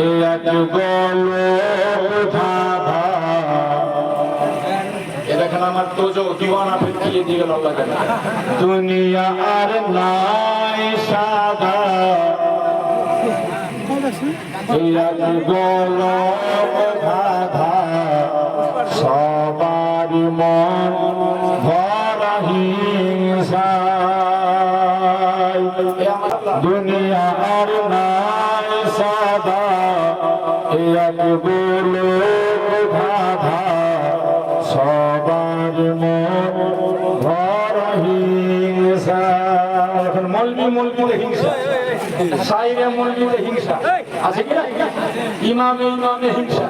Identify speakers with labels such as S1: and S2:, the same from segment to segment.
S1: এক গোলক ধাঁধা
S2: এ দেখেন আমার তোজো দিওয়ানা ফিরিয়ে দিয়ে গেল আল্লাহ জানে
S1: দুনিয়া আর নাই সাদা। এক গোলক ধাঁধা সবার মন দুনিয়া আর নাই সাদা। এক গোলক ধাঁধা
S2: এখন হিংসা। সাইরে মলবিতে হিংসা। আছে কি না? ইমামে ইমামে হিংসা।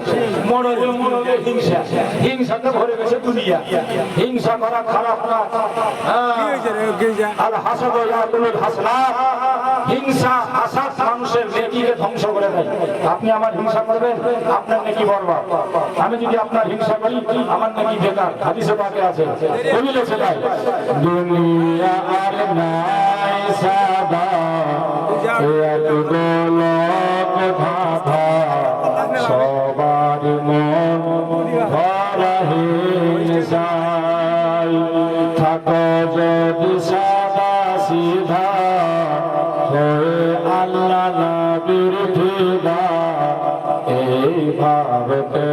S2: মরদে মরদে হিংসা। হিংসাতে ভরে গেছে দুনিয়া। হিংসা করা খারাপ না। আর হাসাদ ইয়াকুল হাসনা। হিংসা হাসাদ মানুষের নেকিকে ধ্বংস করে দেয়। আপনি আমার হিংসা করবেন? আপনার নেকি বরবাদ। আমি যদি আপনার হিংসা করি আমার নেকি বেকার। হাদিসে পাকে আছে।
S1: দুনিয়া আর নাই। সবার মন ভরা হিংসায় থাকো যদি সাদা সিধা হয়ে আল্লাহ নবীর ফিদা এই ভাবতে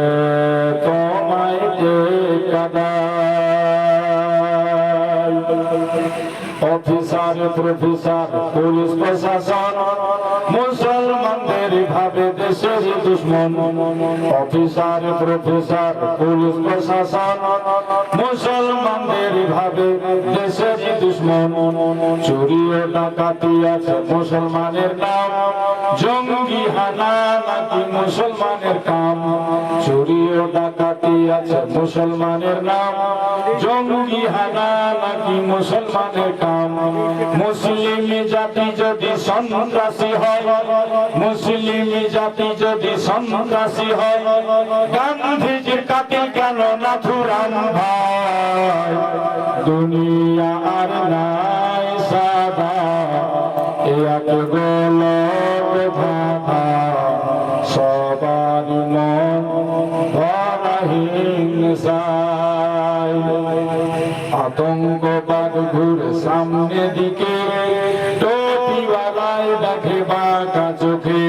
S1: তোমায় কে কাদায় অফিসার, প্রফেসর, পুলিশ প্রশাসন, মুসলমানদের ভাবে দেশের দুশ্মন। অফিসার, প্রফেসর, পুলিশ প্রশাসন, মুসলমানদের ভাবে দেশের দুশ্মন। চুরি ও ডাকাতি আছে মুসলমানের নাম। জঙ্গি হানা নাকি মুসলমানের কাম। চুরি ও ডাকাতি আছে মুসলমানের নাম। জঙ্গি হানা নাকি মুসলমানের কাম। মুসলিম জাতি যদি সন্ত্রাসী হয়, মুসলিম জাতি যদি সন্ত্রাসী হয়, গান্ধীজির কাটিল কেন নাথুরাম ভাই? দুনিয়া আতঙ্কবাদ ঘুরে সামনে দিকে, টপিওয়ালায় দেখে বাঁকা চোখে।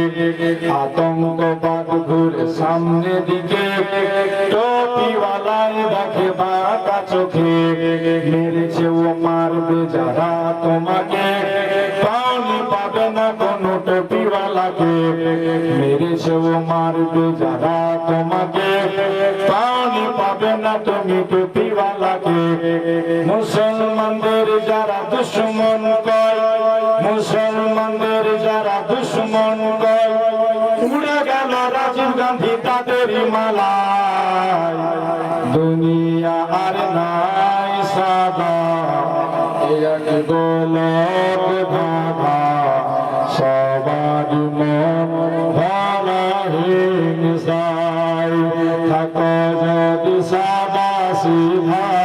S1: আতঙ্কবাদ ঘুরে সামনে দিকে, টপিওয়ালায় দেখে বাঁকা চোখে। মেরেছে ও মারবে যারা তোমাকে পাওনি পাবে না কোনো টপিওয়ালাকে। মেরেছে ও মারবে যারা তোমাকে পাওনি পাবে না তুমি টুপিওয়ালাকে মুসলমানদের যারা দুশ্মন কয়, মুসলমানদের যারা দুশ্মন কয়, উড়ে গেল রাজীব গান্ধী তাদেরই মালায়। দুনিয়া আর নাই সাদা এক গোলক ধাঁধা সবার মন ভালা হিংসায় থাকো যদি সাদা সিধা